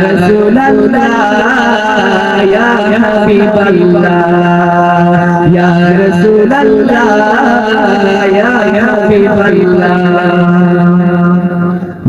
রাসূলুল্লাহ ইয়া হাবিবাল্লাহ ইয়া রাসূলুল্লাহ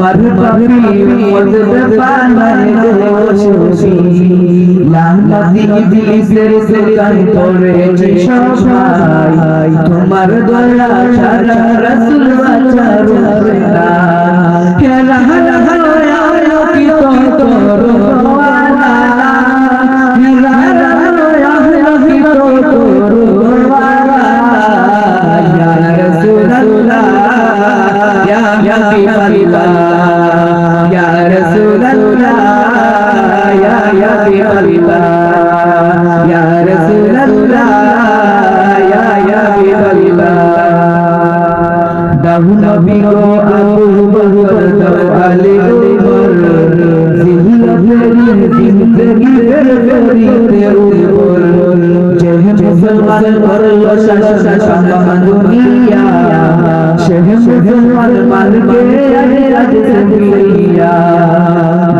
তোমার পাখি উম্মত বানাই গো শোভি লাহনতি ইবলিসের দোকায় পড়েছি সবাই। তোমার দয়া ছাড়া রাসূল বাঁচার না। হে রাহা রাহা কি তো কি তো করো ওয়ালা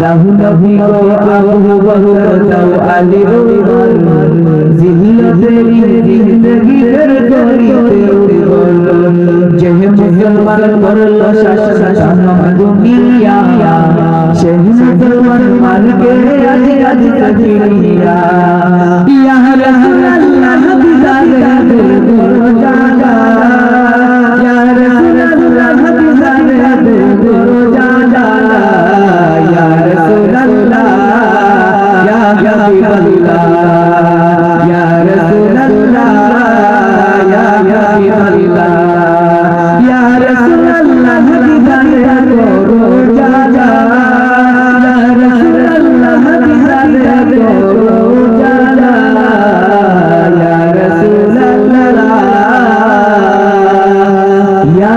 দাহু নবী গো আবু বকর দাও যেহ মুসলমান করল শাসন দুনিয়া সেহ মুসলমান মালকে আজ আজ দুনিয়া ইয়া রাসূলুল্লাহ বিদারে করো জানা ইয়া রাসূলুল্লাহ বিদারে করো জানা ইয়া রাসূলুল্লাহ ইয়া হাবিবাল্লাহ ইয়া রাসূলুল্লাহ ইয়া